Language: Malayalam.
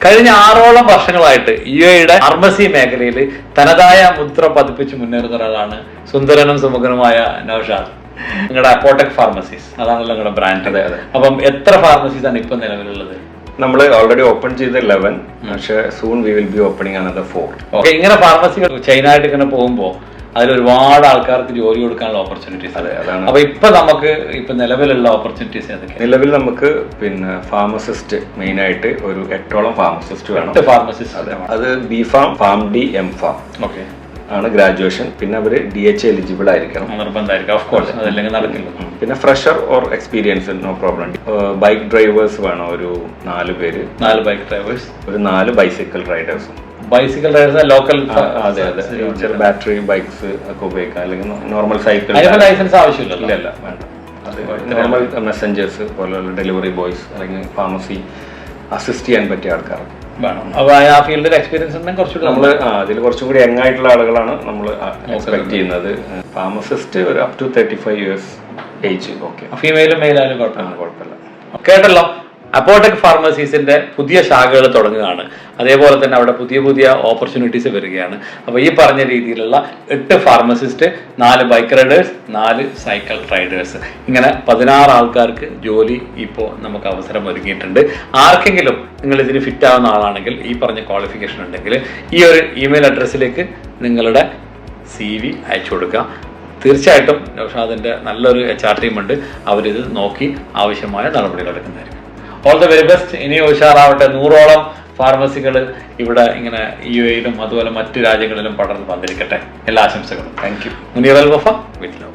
കഴിഞ്ഞ ആറോളം വർഷങ്ങളായിട്ട് യു എയുടെ ഫാർമസി മേഖലയിൽ തനതായ മുദ്ര പതിപ്പിച്ച് മുന്നേറുന്ന ഒരാളാണ് സുന്ദരനും സുമുഖനുമായ നൌഷാദ്. നിങ്ങളുടെ അപ്പോടെക് ഫാർമസീസ് അതാണല്ലോ നിങ്ങളുടെ ബ്രാൻഡ്. അപ്പം എത്ര ഫാർമസീസ് ആണ് ഇപ്പൊ നിലവിലുള്ളത്? നമ്മൾ ഓൾറെഡി ഓപ്പൺ ചെയ്ത ലെവൻ പക്ഷേ soon we will be opening another four okay ഇങ്ങനെ ഫാർമസികൾ ചൈനായിട്ട് ഇങ്ങനെ പോകുമ്പോൾ അതിൽ ഒരുപാട് ആൾക്കാർക്ക് ജോലി കൊടുക്കാനുള്ള ഓപ്പർച്യൂണിറ്റീസ് അതെ, അതാണ്. അപ്പൊ ഇപ്പൊ നമുക്ക് ഇപ്പൊ നിലവിലുള്ള ഓപ്പർച്യൂണിറ്റീസ് ഏതൊക്കെയാണ് നിലവിൽ നമുക്ക് പിന്നെ ഫാർമസിസ്റ്റ് മെയിൻ ആയിട്ട് ഒരു എട്ടോളം ഫാർമസിസ്റ്റ് വേണം. ഫാർമസിസ്റ്റ് ഫാർമസിസ്റ്റ് അത്. B pharm pharm D M pharm okay ആണ് ഗ്രാജുവേഷൻ. പിന്നെ അവർ ഡി എച്ച് എലിജിബിൾ ആയിരിക്കണം. നിർബന്ധമായിരിക്കും. ഓഫ് കോഴ്സ് അതല്ലെങ്കിൽ നടക്കില്ല. പിന്നെ fresher or experience no problem bike drivers വേണം ഒരു നാല് പേര്? നാല് ബൈക്ക് ഡ്രൈവേഴ്സ് ഒരു നാല് ബൈസിക്കിൾ റൈഡേഴ്സും ബൈസിക്കിൾ റൈഡേഴ്സ് ലോക്കൽ അതെ അതെ. ബാറ്ററി ബൈക്സ് ഒക്കെ ഉപയോഗിക്കാം. അല്ലെങ്കിൽ നോർമൽ സൈക്കിൾ ലൈസൻസ് ആവശ്യമില്ല ഇല്ല ഇല്ല വേണ്ട. നോർമൽ മെസ്സഞ്ചേഴ്സ് പോലെയുള്ള ഡെലിവറി ബോയ്സ് അല്ലെങ്കിൽ ഫാർമസി അസിസ്റ്റ് ചെയ്യാൻ പറ്റിയ ആൾക്കാർ വേണം. അപ്പൊ ആ ഫീൽഡിൽ എക്സ്പീരിയൻസ് ഉണ്ടെങ്കിൽ കുറച്ചുകൂടി നമ്മൾ അതിൽ കുറച്ചും കൂടി യങ് ആയിട്ടുള്ള ആളുകളാണ് നമ്മൾ എക്സ്പെക്ട് ചെയ്യുന്നത്. ഫാർമസിസ്റ്റ് ഒരു up to thirty five years age okay ഫീമെയിലും മെയിലായാലും കുഴപ്പമില്ല. കുഴപ്പമില്ല. കേട്ടല്ലോ? അപ്പോടെക് ഫാർമസീസിന്റെ പുതിയ ശാഖകൾ തുടങ്ങുകയാണ്. അതേപോലെ തന്നെ അവിടെ പുതിയ പുതിയ ഓപ്പർച്യൂണിറ്റീസ് വരികയാണ്. അപ്പോൾ ഈ പറഞ്ഞ രീതിയിലുള്ള എട്ട് ഫാർമസിസ്റ്റ് നാല് ബൈക്ക് റൈഡേഴ്സ് നാല് സൈക്കിൾ റൈഡേഴ്സ് ഇങ്ങനെ പതിനാറ് ആൾക്കാർക്ക് ജോലി ഇപ്പോൾ നമുക്ക് അവസരം ഒരുക്കിയിട്ടുണ്ട്. ആർക്കെങ്കിലും നിങ്ങൾ ഇതിന് ഫിറ്റ് ആവുന്ന ആളാണെങ്കിൽ ഈ പറഞ്ഞ ക്വാളിഫിക്കേഷൻ ഉണ്ടെങ്കിൽ ഈ ഒരു ഇമെയിൽ അഡ്രസ്സിലേക്ക് നിങ്ങളുടെ സി വി അയച്ചു കൊടുക്കുക. തീർച്ചയായിട്ടും നൗഷാദിന്റെ നല്ലൊരു എച്ച് ആർ ടീം ഉണ്ട്. അവരിത് നോക്കി ആവശ്യമായ നടപടികൾ എടുക്കുന്നതായിരിക്കും. ഓൾ ദ വെരി ബെസ്റ്റ് ഇനി ഉഷാറാവട്ടെ. നൂറോളം ഫാർമസികൾ ഇവിടെ ഇങ്ങനെ യു എയിലും അതുപോലെ മറ്റു രാജ്യങ്ങളിലും പടർന്ന് വന്നിരിക്കട്ടെ. എല്ലാ ആശംസകളും. Thank you Muneer Al Wafa with love